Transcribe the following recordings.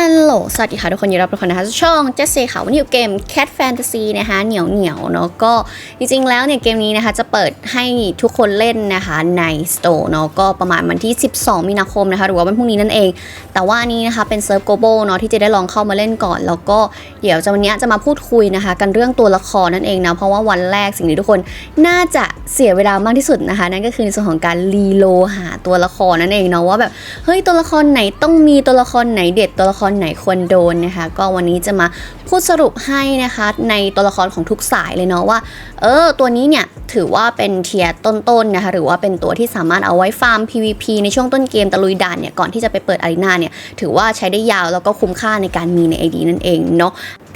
ฮัลโหล สวัสดีค่ะทุกคนยินดีรับทุกคนนะคะช่องเจสซี่ค่ะ วันนี้อยู่เกม Cat Fantasy นะคะเหนียวเหนียวเนาะก็จริงๆแล้วเนี่ยเกมนี้นะคะจะเปิดให้ทุกคนเล่นนะคะใน Store เนาะก็ประมาณวันที่ 12 มีนาคมนะคะหรือว่าวันพรุ่งนี้นั่นเอง แต่ว่านี้นะคะเป็นเซิร์ฟโกโบเนาะที่จะได้ลองเข้ามาเล่นก่อน แล้วก็เดี๋ยวจะวันนี้จะมาพูดคุยนะคะ กันเรื่องตัวละครนั่นเองนะเพราะว่าวันแรกสิ่งที่ทุกคนน่าจะเสียเวลามากที่สุดนะคะนั่นก็คือในส่วนของการรีโลหาตัวละครนั่นเองเนาะว่าแบบเฮ้ยตัวละครไหนต้องมีตัวละครไหนเด็ดตัวละครไหนควรโดนนะคะ ก็วันนี้จะมาพูดสรุปให้นะคะ ในตัวละครของทุกสายเลยเนาะว่า เออ ตัวนี้เนี่ยถือว่าเป็นเทียต้นๆนะคะ หรือว่าเป็นตัวที่สามารถเอาไว้ฟาร์ม PVP ในช่วงต้นเกมตะลุยด่านเนี่ยก่อนที่จะไปเปิดอารีนาเนี่ยถือว่าใช้ได้ยาวแล้วก็คุ้มค่าในการมีใน ID นั่นเองเนาะ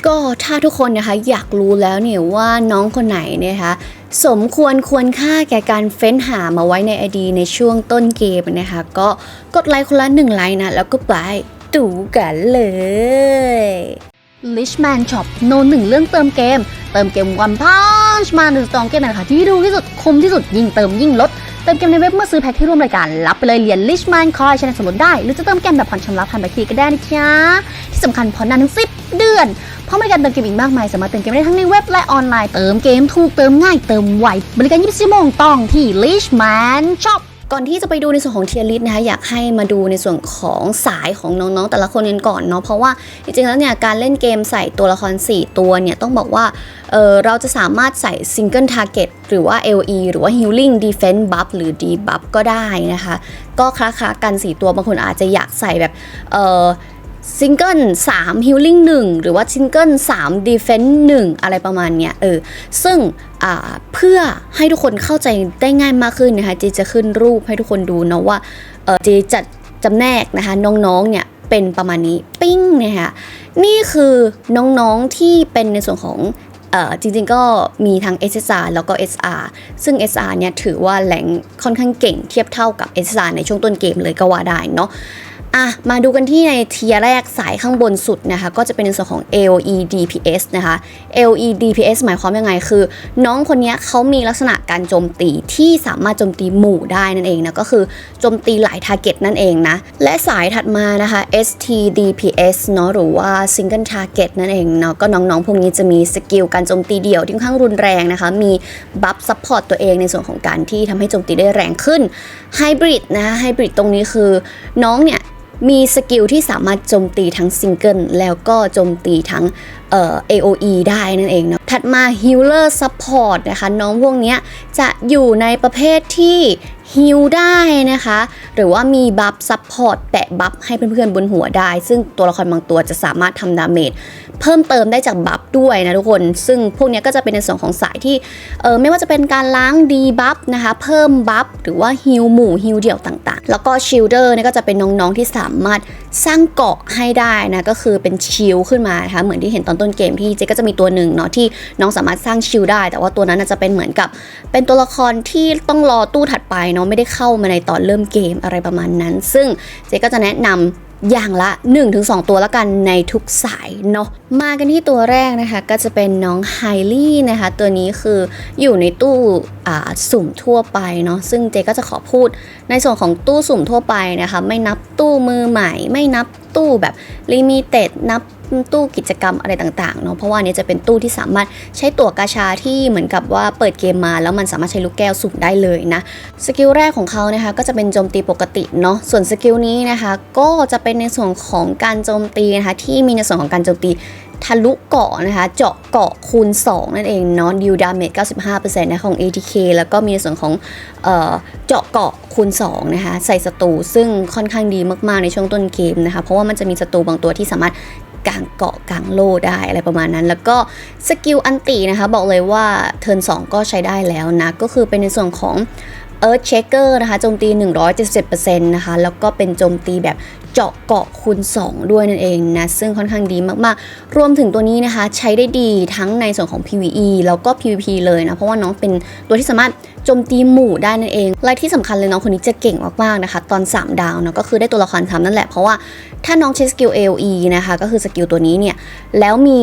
ก็ถ้าทุกคนนะคะอยากรู้แล้วเนี่ยว่าน้องคนไหนเนยนะคะสมควรควรค่าแก่การเฟ้นหามาไว้ใน ID ในช่วงต้นเกมนะคะ ก็กดไลค์คนละหนึ่งไลค์นะ แล้วก็ไป ดูกันเลย Lichman Shop โนหนึ่งเรื่องเติมเกม เติมเกมวันพันช์มาหนึ่งสองเกมนะคะที่ดูที่สุดคุ้มที่สุดยิ่งเติมยิ่งลดเติมเกมในเว็บเมื่อซื้อแพ็คที่ร่วมรายการ รับไปเลยเหรียญ Lichman Coin ชนะสมรสได้ หรือจะเติมเกมแบบผ่อนชำระผ่านบัตรเครดิตก็ได้นะจ๊ะที่สำคัญผ่อนนานถึง 10 เดือนเพราะบริการเติมเกมอีกมากมาย สามารถเติมเกมได้ทั้งในเว็บและออนไลน์เติมเกมถูกเติมง่ายเติมไวบริการ 24 ชั่วโมงต้องที่ Lichman Shop ก่อนที่จะไปดูในส่วนของเทียร์ลิสนะคะอยากให้มาดูในส่วนของสายของน้องๆ แต่ละคนกันก่อนเนาะเพราะว่าจริงๆแล้วเนี่ยการเล่นเกมใส่ตัวละคร 4 ตัวเนี่ยต้องบอกว่าเเราจะสามารถใส่ Single Target หรือว่า LE หรือว่า Healing Defense Buff หรือ Debuff ก็ได้นะคะ ก็คล้าๆกัน 4 ตัวบางคนอาจจะอยากใส่แบบเซิงเกิล3 Healing 1 หรือว่าซิงเกิล3 Defense 1 อะไรประมาณเนี้ยเออซึ่งอ่าเพื่อให้ทุกคนเข้าใจได้ง่ายมากขึ้นนะคะจีจะขึ้นรูปให้ทุกคนดูเนาะว่าเออจีจัดจำแนกนะคะน้องๆเนี่ยเป็นประมาณนี้ปิ้งนะคะนี่คือน้องๆที่เป็นในส่วนของอ่อจริงๆก็มีทั้ง SSR แล้วก็ SR ซึ่ง SR เนี่ยถือว่าแหลงค่อนข้างเก่งเทียบเท่ากับ SSR ในช่วงต้นเกมเลยก็ว่าได้เนาะ อะมาดูกันที่ในเทียร์แรกสายข้างบนสุดนะคะ ก็จะเป็นในส่วนของ AOE DPS นะคะ AOE DPS หมายความยังไงคือ น้องคนนี้เขามีลักษณะการโจมตีที่สามารถโจมตีหมู่ได้นั่นเองนะ ก็คือโจมตีหลายทาร์เก็ตนั่นเองนะ และสายถัดมานะคะ ST DPS เนาะหรือว่า Single Target นั่นเองเนาะก็น้องๆ พวกนี้จะมีสกิลการโจมตีเดี่ยวที่ค่อนข้างรุนแรงนะคะ มีบัฟซัพพอร์ตตัวเองในส่วนของการที่ทำให้โจมตีได้แรงขึ้นไฮบริดนะไฮบริดตรงนี้คือน้องเนี่ย มีสกิลที่สามารถโจมตีทั้งซิงเกิลแล้วก็โจมตีทั้งเอ่อ AOE ได้นั่นเองเนาะถัดมา Healer Support นะคะ น้องพวกนี้จะอยู่ในประเภทที่ ฮิลได้นะคะ หรือว่ามีบัฟซัพพอร์ตแปะบัฟให้เพื่อนๆบนหัวได้ ซึ่งตัวละครบางตัวจะสามารถทำดาเมจเพิ่มเติมได้จากบัฟด้วยนะทุกคน ซึ่งพวกนี้ก็จะเป็นในส่วนของสายที่เออไม่ว่าจะเป็นการล้างดีบัฟนะคะ เพิ่มบัฟหรือว่าฮิลหมู่ฮิลเดี่ยวต่างๆ แล้วก็ชิลเดอร์เนี่ยก็จะเป็นน้องๆที่สามารถสร้างเกาะให้ได้นะก็คือเป็นชิลขึ้นมานะคะเหมือนที่เห็นตอนต้นเกมที่เจ๊ก็จะมีตัวหนึ่งเนาะที่น้องสามารถสร้างชิลได้ แต่ว่าตัวนั้นจะเป็นเหมือนกับ เป็นตัวละครที่ต้องรอตู้ถัดไปเนาะไม่ได้เข้ามาในตอนเริ่มเกมอะไรประมาณนั้น ซึ่งเจ๊ก็จะแนะนำอย่างละ 1-2 ตัวแล้วกันในทุกสายเนาะมากันที่ตัวแรกนะคะก็จะเป็นน้องไฮลี่นะคะตัวนี้คืออยู่ในตู้สุ่มทั่วไปเนาะซึ่งเจก็จะขอพูดในส่วนของตู้สุ่มทั่วไปนะคะ ไม่นับตู้มือใหม่ ไม่นับตู้แบบลิมิเต็ดนับ ตู้กิจกรรมอะไรต่างๆเนาะเพราะว่าอันนี้จะเป็นตู้ที่สามารถใช้ตั๋วกาชาที่เหมือนกับว่าเปิดเกมมา แล้วมันสามารถใช้ลูกแก้วสุ่มได้เลยนะสกิลแรกของเขานะคะก็จะเป็นโจมตีปกติเนาะส่วนสกิลนี้นะคะก็จะเป็นในส่วนของการโจมตีนะคะที่มีในส่วนของการโจมตีทะลุเกาะนะคะ เจาะเกาะคูณ 2 นั่นเองเนาะดิวดาเมจ95%นะของ ATK แล้วก็มีในส่วนของเออเจาะเกาะคูณ 2 นะคะ ใส่ศัตรูซึ่งค่อนข้างดีมากๆในช่วงต้นเกมนะคะ เพราะว่ามันจะมีศัตรูบางตัวที่สามารถ กลางเกาะกลางโลได้อะไรประมาณนั้น แล้วก็สกิลอันตินะคะ บอกเลยว่าเทิร์น2ก็ใช้ได้แล้วนะ ก็คือเป็นในส่วนของ Earth Shaker นะคะโจมตี 177%นะคะ แล้วก็เป็นโจมตีแบบเจาะเกาะคูณ 2 ด้วยนั่นเองนะ ซึ่งค่อนข้างดีมากๆ รวมถึงตัวนี้นะคะ ใช้ได้ดีทั้งในส่วนของ PVE แล้วก็ PVP เลยนะ เพราะว่าน้องเป็นตัวที่สามารถ จมตีหมู่ได้นั่นเองและที่สำคัญเลยน้องคนนี้จะเก่งมากๆนะคะ ตอน 3 ดาวเนาะก็คือได้ตัวละครทำนั่นแหละเพราะว่าถ้าน้องใช้สกิล AOE นะคะก็คือสกิลตัวนี้เนี่ยแล้วมี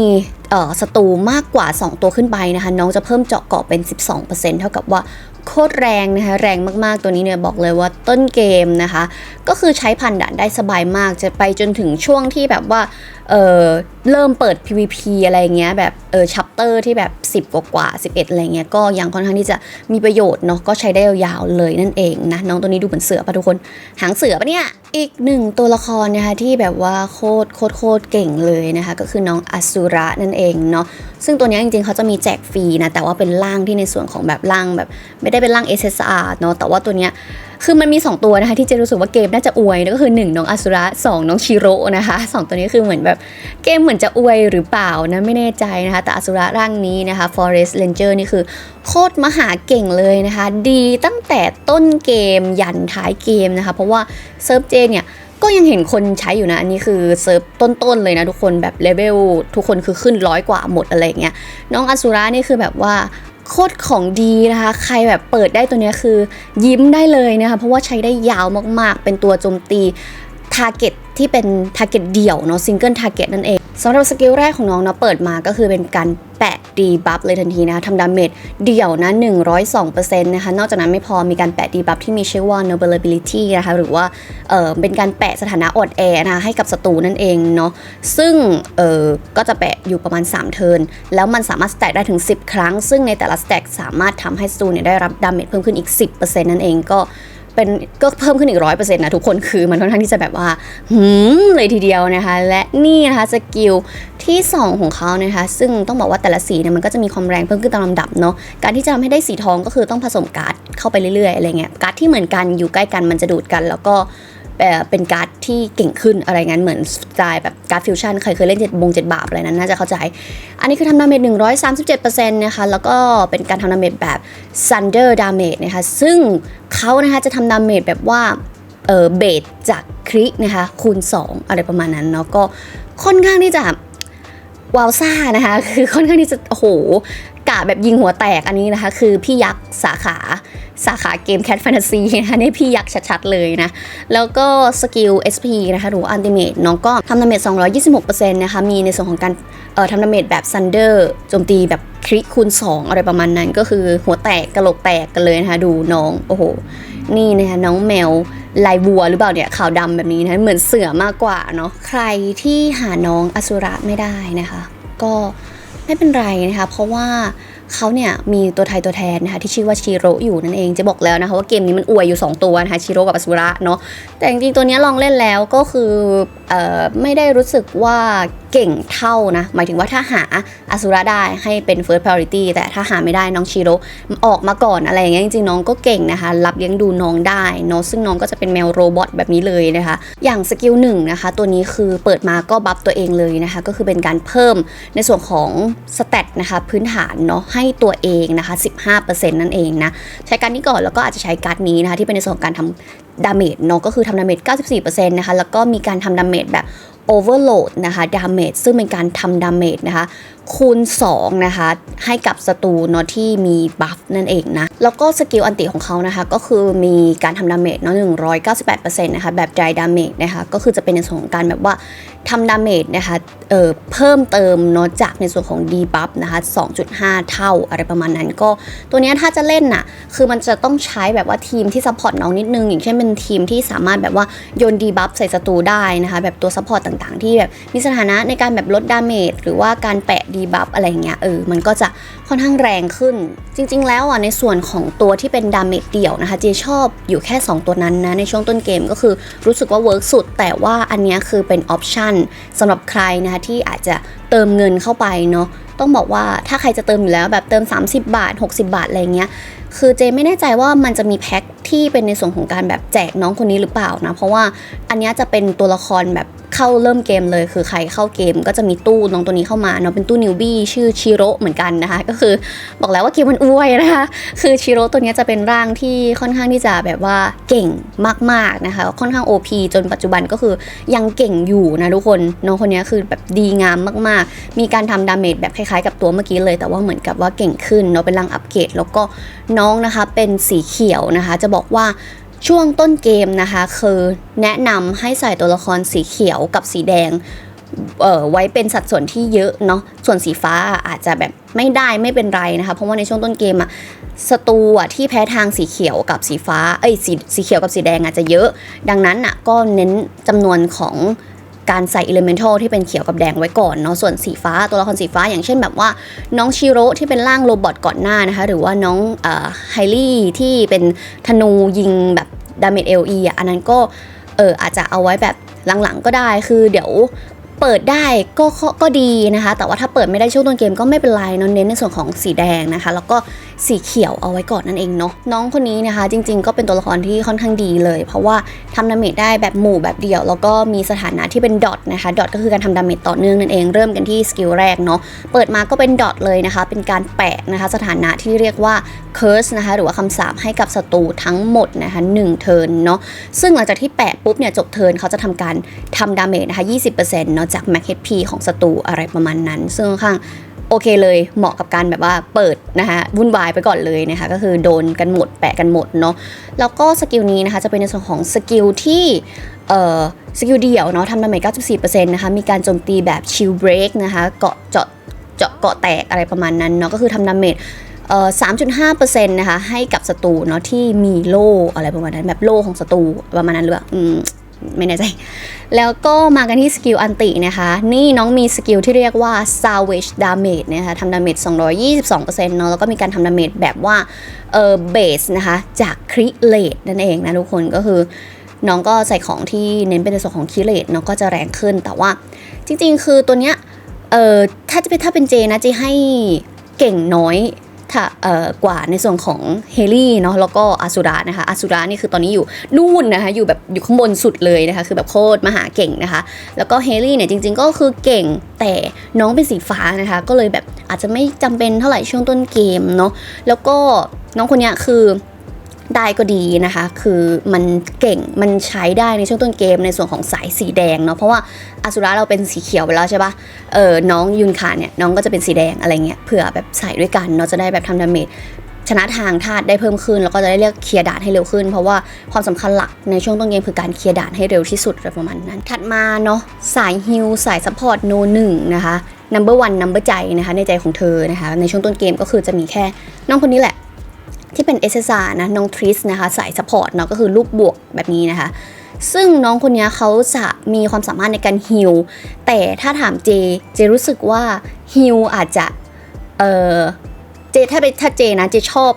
ศัตรูมากกว่า 2 ตัวขึ้นไปนะคะ น้องจะเพิ่มเจาะเกาะเป็น 12%เท่ากับว่าโคตรแรงนะคะแรงมากๆตัวนี้เนี่ยบอกเลยว่าต้นเกมนะคะ ก็คือใช้พันด่านได้สบายมากจะไปจนถึงช่วงที่แบบว่า เออเริ่มเปิด PVP อะไรเงี้ยแบบเออชัปเตอร์ที่แบบ 10 กว่ากว่าๆ11 อะไรเงี้ยก็ยังค่อนข้างที่จะมีประโยชน์เนาะก็ใช้ได้ยาวๆเลยนั่นเองนะน้องตัวนี้ดูเหมือนเสือปะทุกคนหางเสือปะเนี่ย อีกหนึ่งตัวละครนะคะที่แบบว่าโคตรโคตรโคตรเก่งเลยนะคะ ก็คือน้องอสุระนั่นเองเนาะซึ่งตัวนี้จริงๆ เขาจะมีแจกฟรีนะ แต่ว่าเป็นร่างที่ในส่วนของแบบร่างแบบ ไม่ได้เป็นร่าง SSR เนาะแต่ว่าตัวเนี้ยคือมันมี 2 ตัวนะคะ ที่เจรู้สึกว่าเกมน่าจะอวยก็คือ 1 น้องอสุระ 2 น้องชิโร่นะคะสองตัวนี้คือเหมือนแบบเกมเหมือนจะอวยหรือเปล่านะไม่แน่ใจนะคะ แต่อสุระร่างนี้นะคะ Forest Ranger นี่คือโคตรมหาเก่งเลยนะคะ ดีตั้งแต่ต้นเกมยันท้ายเกมนะคะ เพราะว่าเซิร์ฟเจเนี่ยก็ยังเห็นคนใช้อยู่นะ อันนี้คือเซิร์ฟต้นๆเลยนะทุกคนแบบเลเวลทุกคนคือขึ้นร้อยกว่าหมดอะไรเงี้ยน้องอสุรานี่คือแบบว่าโคตรของดีนะคะ ใครแบบเปิดได้ตัวนี้คือยิ้มได้เลยนะคะเพราะว่าใช้ได้ยาวมากๆ เป็นตัวโจมตีทาร์เก็ตที่เป็นทาร์เก็ตเดี่ยวเนาะซิงเกิลทาร์เก็ตนั่นเอง สำหรับสกิลแรกของน้องเนาะเปิดมาก็คือเป็นการแปะดีบัฟเลยทันทีนะคะทำดาเมจเดี่ยวนะ 102%นะคะ นอกจากนั้นไม่พอมีการแปะดีบัฟที่มีชื่อว่า nobility นะคะ หรือว่าเออเป็นการแปะสถานะอดแอนะคะให้กับศัตรูนั่นเองเนาะซึ่งเออก็จะแปะอยู่ประมาณ 3 เทิร์นแล้วมันสามารถสแต็กได้ถึง 10 ครั้ง ซึ่งในแต่ละสแต็กสามารถทำให้ศัตรูเนี่ยได้รับดาเมจเพิ่มขึ้นอีก 10%นั่นเองก็ เป็นก็เพิ่มขึ้นอีกร้อยเปอร์เซ็นต์นะทุกคนคือมันค่อนข้างที่จะแบบว่าหืมเลยทีเดียวนะคะ และนี่นะคะสกิลที่ 2 ของเขานะคะ ซึ่งต้องบอกว่าแต่ละสีเนี่ยมันก็จะมีความแรงเพิ่มขึ้นตามลำดับเนาะการที่จะทำให้ได้สีทองก็คือต้องผสมการ์ดเข้าไปเรื่อยๆอะไรเงี้ยการ์ดที่เหมือนกันอยู่ใกล้กันมันจะดูดกัน แล้วก็ เป็นการ์ดที่เก่งขึ้นอะไรงั้นเหมือนสไตล์แบบการ์ดฟิวชั่นใครเคยเล่นเจ็ดบงเจ็ดบาปอะไรนั้นน่าจะเข้าใจ อันนี้คือทำดาเมจ137%นะคะแล้วก็เป็นการทำดาเมจแบบ Thunder Damage นะคะซึ่งเขานะคะจะทำดาเมจแบบว่าเออเบสจากครินะคะคูณ 2 อะไรประมาณนั้นเนาะก็ค่อนข้างที่จะวาวซ่านะคะคือค่อนข้างที่จะโอ้โหกะแบบยิงหัวแตกอันนี้นะคะ คือพี่ยักษ์สาขา สาขาเกม Cat Fantasy นะคะนี่พี่ยักษ์ชัดๆเลยนะ แล้วก็สกิล SP นะคะหรือว่า Ultimate น้องก็ทำดาเมจ226%นะคะ มีในส่วนของการเอ่อทำดาเมจแบบ Thunder โจมตีแบบคริกคูณ 2 อะไรประมาณนั้น ก็คือหัวแตกกระโหลกแตกกันเลยนะคะ ดูน้อง โอ้โห นี่นะคะน้องแมวลายวัวหรือเปล่าเนี่ยขาวดำแบบนี้นะเหมือนเสือมากกว่าเนาะใครที่หาน้องอสุระไม่ได้นะคะ ก็ไม่เป็นไรนะคะ เพราะว่า เขาเนี่ยมีตัวไทยตัวแทนนะคะที่ชื่อว่าชิโร่อยู่นั่นเองจะบอกแล้วนะคะว่าเกมนี้มันอวยอยู่ 2 ตัวนะคะชิโร่กับอสุระเนาะแต่จริงๆตัวนี้ลองเล่นแล้วก็คือออไม่ได้รู้สึกว่า เก่งเท่านะ หมายถึงว่าถ้าหาอสุระได้ให้เป็น first priority แต่ถ้าหาไม่ได้น้องชิโร่ออกมาก่อนอะไรอย่างเงี้ยจริงๆน้องก็เก่งนะคะ รับเลี้ยงดูน้องได้เนาะซึ่งน้องก็จะเป็นแมวโรบอทแบบนี้เลยนะคะ อย่างสกิลหนึ่งนะคะ ตัวนี้คือเปิดมาก็บัฟตัวเองเลยนะคะ ก็คือเป็นการเพิ่มในส่วนของสเตตนะคะพื้นฐานเนาะให้ตัวเองนะคะ 15%นั่นเองนะใช้การนี้ก่อนแล้วก็อาจจะใช้การ์ดนี้นะคะที่เป็นในส่วนของการทำดาเมจเนาะก็คือทำดาเมจ 94%นะคะแล้วก็มีการทำดาเมจแบบ overload นะคะ damage ซึ่งเป็นการทำ damage นะคะ คูณ 2 นะคะ ให้กับศัตรูเนาะที่มีบัฟนั่นเองนะ แล้วก็สกิลอันติของเขานะคะ ก็คือมีการทำดาเมจเนาะ198%นะคะ แบบ dry damage นะคะ ก็คือจะเป็นในส่วนของการแบบว่าทำดาเมจนะคะเอ่อเพิ่มเติมเนาะจากในส่วนของ debuff นะคะ 2.5 เท่าอะไรประมาณนั้น ก็ตัวเนี้ยถ้าจะเล่นน่ะ คือมันจะต้องใช้แบบว่าทีมที่ซัพพอร์ตน้องนิดนึง อย่างเช่นเป็นทีมที่สามารถแบบว่าโยนดีบัฟใส่ศัตรูได้นะคะ แบบตัวซัพพอร์ตต่างๆ ที่แบบมีสถานะในการแบบลดดาเมจหรือว่าการแปะดีบัฟอะไรเงี้ยเออมันก็จะค่อนข้างแรงขึ้น จริง ๆ แล้วอะในส่วนของตัวที่เป็นดาเมจเดี่ยวนะคะเจชอบอยู่แค่ 2 ตัวนั้นนะ ในช่วงต้นเกมก็คือรู้สึกว่าเวิร์กสุด แต่ว่าอันนี้คือเป็นออปชั่นสำหรับใครนะคะที่อาจจะเติมเงินเข้าไปเนาะ ต้องบอกว่าถ้าใครจะเติมอยู่แล้วแบบเติม 30 บาท 60 บาทอะไรเงี้ยคือเจไม่แน่ใจว่ามันจะมีแพ็คที่เป็นในส่วนของการแบบแจกน้องคนนี้หรือเปล่านะ เพราะว่าอันนี้จะเป็นตัวละครแบบเข้าเริ่มเกมเลย คือใครเข้าเกมก็จะมีตู้น้องตัวนี้เข้ามาเนาะเป็นตู้นิวบี้ชื่อชิโร่เหมือนกันนะคะ ก็คือบอกแล้วว่าเกมมันอวยนะคะ คือชิโร่ตัวนี้จะเป็นร่างที่ค่อนข้างที่จะแบบว่าเก่งมากๆนะคะ ค่อนข้าง OP จนปัจจุบันก็คือยังเก่งอยู่นะทุกคนน้องคนนี้คือแบบดีงามมากๆ มีการทำดาเมจแบบคล้ล้ายๆ กับตัวเมื่อกี้เลย แต่ว่าเหมือนกับว่าเก่งขึ้นเนาะเป็นร่างอัปเกรดแล้วก็น้องนะคะเป็นสีเขียวนะคะ จะบอกว่าช่วงต้นเกมนะคะ คือแนะนำให้ใส่ตัวละครสีเขียวกับสีแดงเอ่อไว้เป็นสัดส่วนที่เยอะเนาะส่วนสีฟ้าอาจจะแบบไม่ได้ไม่เป็นไรนะคะ เพราะว่าในช่วงต้นเกมอะศัตรูอะที่แพ้ทางสีเขียวกับสีฟ้าเอ้ยสีสีเขียวกับสีแดงอาจจะเยอะ ดังนั้นอะก็เน้นจำนวนของ การใส่อิเลเมนทัลที่เป็นเขียวกับแดงไว้ก่อนเนาะส่วนสีฟ้าตัวละครสีฟ้าอย่างเช่นแบบว่าน้องชิโร่ที่เป็นร่างโรบอทก่อนหน้านะคะหรือว่าน้องไฮลี่ที่เป็นธนูยิงแบบดาเมจเอลีอะอันนั้นก็เอออาจจะเอาไว้แบบหลังๆก็ได้คือเดี๋ยวเปิดได้ก็ก็ก็ดีนะคะ แต่ว่าถ้าเปิดไม่ได้ช่วงต้นเกมก็ไม่เป็นไรเนอะเน้นในส่วนของสีแดงนะคะ แล้วก็สีเขียวเอาไว้ก่อนนั่นเองเนาะน้องคนนี้นะคะ จริง ๆ ก็เป็นตัวละครที่ค่อนข้างดีเลย เพราะว่าทำดาเมจได้แบบหมู่แบบเดียว แล้วก็มีสถานะที่เป็นดอทนะคะดอทก็คือการทำดาเมจต่อเนื่องนั่นเองเริ่มกันที่สกิลแรกเนาะเปิดมาก็เป็นดอทเลยนะคะ เป็นการแปะนะคะสถานะที่เรียกว่า curse นะคะหรือว่าคำสาปให้กับศัตรูทั้งหมดนะคะ1เทิร์นเนาะซึ่งหลังจากที่แปะปุ๊บเนี่ยจบเทิร์นเขาจะทำการทำดาเมจนะคะ20%เนาะจาก Max HP ของศัตรูอะไรประมาณนั้น ซึ่งค่อนข้าง โอเคเลยเหมาะกับการแบบว่าเปิดนะคะวุ่นวายไปก่อนเลยนะคะก็คือโดนกันหมดแปะกันหมดเนาะแล้วก็สกิลนี้นะคะจะเป็นในส่วนของสกิลที่เอ่อสกิลเดี่ยวเนาะทำดาเมจ94%นะคะมีการโจมตีแบบชิลเบรกนะคะเกาะเจาะเจาะเกาะแตกอะไรประมาณนั้นเนาะก็คือทำดาเมจเอ่อ3.5%นะคะให้กับศัตรูเนาะที่มีโล่อะไรประมาณนั้นแบบโล่ของศัตรูประมาณนั้นหรือเปล่าอืม ไม่แน่ใจ แล้วก็มากันที่สกิลอันตินะคะ นี่น้องมีสกิลที่เรียกว่า salvage Damage นะคะทำดาเมจ222%เนาะแล้วก็มีการทำดาเมจแบบว่าเออเบสนะคะจากคริเลตนั่นเองนะทุกคนก็คือน้องก็ใส่ของที่เน้นเป็นในส่วนของคิเลตเนาะก็จะแรงขึ้นแต่ว่าจริงๆ คือตัวเนี้ยเออถ้าจะเป็นถ้าเป็นเจนะเจให้เก่งน้อย ค่ะกว่าในส่วนของเฮลี่เนาะแล้วก็อาสุรานะคะอาสุรานี่คือตอนนี้อยู่นู่นนะคะอยู่แบบอยู่ข้างบนสุดเลยนะคะคือแบบโคตรมหาเก่งนะคะ แล้วก็เฮลี่เนี่ยจริง ๆ ก็คือเก่งแต่น้องเป็นสีฟ้านะคะก็เลยแบบอาจจะไม่จำเป็นเท่าไหร่ช่วงต้นเกมเนาะแล้วก็น้องคนนี้คือ ได้ก็ดีนะคะ คือมันเก่งมันใช้ได้ในช่วงต้นเกมในส่วนของสายสีแดงเนาะเพราะว่าอาสุระเราเป็นสีเขียวไปแล้วใช่ปะเออน้องยุนคาเนี่ยน้องก็จะเป็นสีแดงอะไรเงี้ยเผื่อแบบใส่ด้วยกันเนาะจะได้แบบทำดาเมจชนะทางธาตุได้เพิ่มขึ้น แล้วก็จะได้เรียกเคลียร์ด่านให้เร็วขึ้น เพราะว่าความสำคัญหลักในช่วงต้นเกมคือการเคลียร์ด่านให้เร็วที่สุดอะไรประมาณนั้น ถัดมาเนาะสายฮิลสายซัพพอร์ตโนหนึ่งนะคะ number one number ใจนะคะในใจของเธอนะคะในช่วงต้นเกมก็คือจะมีแค่น้องคนนี้แหละ ที่เป็น SSR นะน้องทริสนะคะสายซัพพอร์ตเนาะก็คือรูปบวกแบบนี้นะคะ ซึ่งน้องคนนี้เขาจะมีความสามารถในการฮิลแต่ถ้าถามเจ เจรู้สึกว่าฮิลอาจจะเออเจถ้าเป็นถ้าเจนะเจชอบ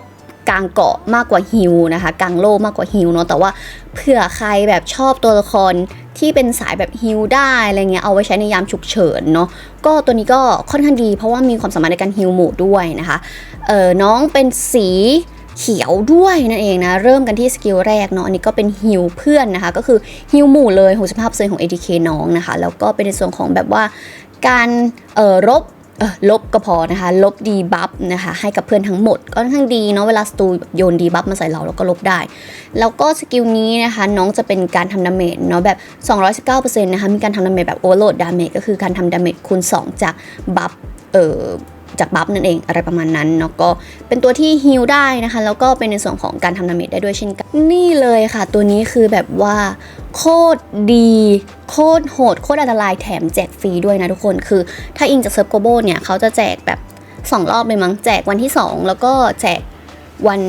กลางเกาะมากกว่าฮิลนะคะกลางโลมากกว่าฮิลเนาะแต่ว่าเผื่อใครแบบชอบตัวละครที่เป็นสายแบบฮิลได้อะไรเงี้ยเอาไว้ใช้ในยามฉุกเฉินเนาะก็ตัวนี้ก็ค่อนข้างดีเพราะว่ามีความสามารถในการฮิลหมู่ด้วยนะคะเออน้องเป็นสี เขียวด้วยนั่นเองนะ เริ่มกันที่สกิลแรกเนาะอันนี้ก็เป็นฮิลเพื่อนนะคะ ก็คือฮิลหมู่เลย65%ของ ATK น้องนะคะ แล้วก็เป็นในส่วนของแบบว่าการเอ่อรบลบก็พอนะคะ ลบดีบัฟนะคะให้กับเพื่อนทั้งหมดก็ค่อนข้างดีเนาะเวลาสตูโยนดีบัฟมาใส่เราแล้วก็ลบได้ แล้วก็สกิลนี้นะคะน้องจะเป็นการทำดาเมจเนาะแบบ 219%นะคะมีการทำดาเมจแบบโอเวอร์โหลดดาเมจก็คือการทำดาเมจคูณ 2 จากบัฟเอ่อ จากบัฟนั่นเองอะไรประมาณนั้นเนาะก็เป็นตัวที่ฮิลได้นะคะ แล้วก็เป็นในส่วนของการทำดาเมจได้ด้วยเช่นกัน นี่เลยค่ะ ตัวนี้คือแบบว่าโคตรดีโคตรโหดโคตรอันตรายแถมแจกฟรีด้วยนะทุกคนคือถ้าอิงจากเซิร์ฟโกโบเนี่ยเขาจะแจกแบบ 2 รอบเลยมั้งแจกวันที่ 2 แล้วก็แจกวัน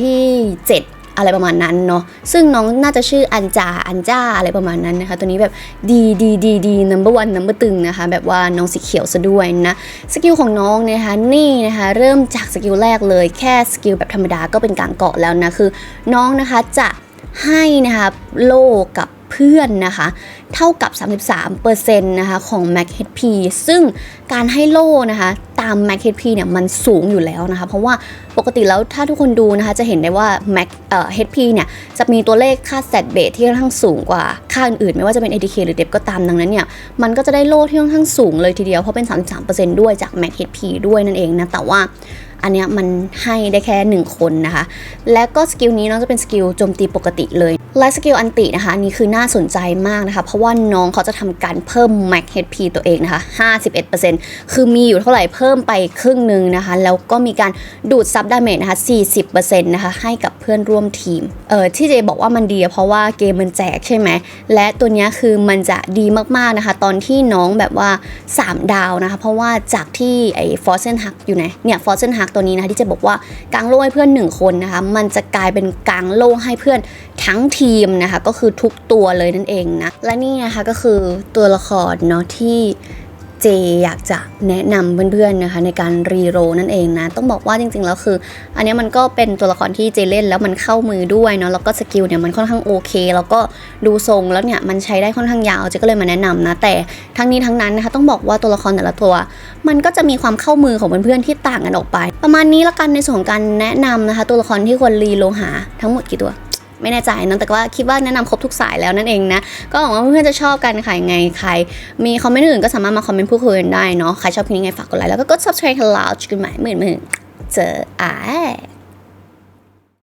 ที่ 7 อะไรประมาณนั้นเนาะซึ่งน้องน่าจะชื่ออันจาอันจ้าอะไรประมาณนั้นนะคะ ตัวนี้แบบดีดีดีดีนัมเบอร์วันนัมเบอร์ตึงนะคะ แบบว่าน้องสีเขียวซะด้วยนะสกิลของน้องนะคะนี่นะคะเริ่มจากสกิลแรกเลยแค่สกิลแบบธรรมดาก็เป็นการเกาะแล้วนะคือ น้องนะคะจะให้นะคะโลกับ เพื่อนนะคะ เท่ากับ 33%นะคะของ Max HP ซึ่งการให้โล่นะคะตาม Max HP เนี่ยมันสูงอยู่แล้วนะคะ เพราะว่าปกติแล้วถ้าทุกคนดูนะคะจะเห็นได้ว่า Max เอ่อ HP เนี่ยจะมีตัวเลขค่า stat base ที่ค่อนข้างสูงกว่าค่าอื่นๆ ไม่ว่าจะเป็น ATK หรือ Dep ก็ตามดังนั้นเนี่ยมันก็จะได้โล่ที่ค่อนข้างสูงเลยทีเดียวเพราะเป็น 33%ด้วยจาก Max HP ด้วยนั่นเองนะแต่ว่า อันเนี้ยมันให้ได้แค่หนึ่งคนนะคะ และก็สกิลนี้น้องจะเป็นสกิลโจมตีปกติเลย และสกิลอันตินะคะอันนี้คือน่าสนใจมากนะคะ เพราะว่าน้องเขาจะทำการเพิ่ม max HP ตัวเองนะคะ 51%คือมีอยู่เท่าไหร่เพิ่มไปครึ่งหนึ่งนะคะ แล้วก็มีการดูดซับดาเมจนะคะ 40%นะคะให้กับเพื่อนร่วมทีม เออที่เจบอกว่ามันดีเพราะว่าเกมมันแจกใช่ไหม และตัวนี้คือมันจะดีมากๆนะคะ ตอนที่น้องแบบว่า 3 ดาวนะคะ เพราะว่าจากที่ไอ้ฟอร์เซนฮักอยู่ไหนเนี่ยฟอร์เซนฮักตัวนี้นะคะที่จะบอกว่ากางโล่ให้เพื่อน 1 คนนะคะมันจะกลายเป็นกางโล่ให้เพื่อนทั้งทีมนะคะก็คือทุกตัวเลยนั่นเองนะและนี่นะคะก็คือตัวละครเนาะที่ เจอยากจะแนะนำเพื่อนๆนะคะในการรีโรนั่นเองนะ ต้องบอกว่าจริงๆแล้วคือ อันนี้มันก็เป็นตัวละครที่เจเล่นแล้วมันเข้ามือด้วยเนาะแล้วก็สกิลเนี่ยมันค่อนข้างโอเค แล้วก็ดูทรงแล้วเนี่ยมันใช้ได้ค่อนข้างยาวเจก็เลยมาแนะนำนะแต่ทั้งนี้ทั้งนั้นนะคะต้องบอกว่าตัวละครแต่ละตัว มันก็จะมีความเข้ามือของเพื่อนๆที่ต่างกันออกไป ประมาณนี้ละกันในส่วนของการแนะนำนะคะ ตัวละครที่ควรรีโลหาทั้งหมดกี่ตัว ไม่แน่ใจนะแต่ว่าคิดว่าแนะนำครบทุกสายแล้วนั่นเองนะ ก็หวังว่าเพื่อนๆจะชอบกันค่ะยังไงใคร มีคอมเมนต์อื่นก็สามารถมาคอมเมนต์พูดคุยกันได้เนาะใครชอบคลิปนี้ไงฝากกดไลค์แล้วก็กด subscribe ให้เราจุดกันหม่หมื่นหมื่นเจออ่า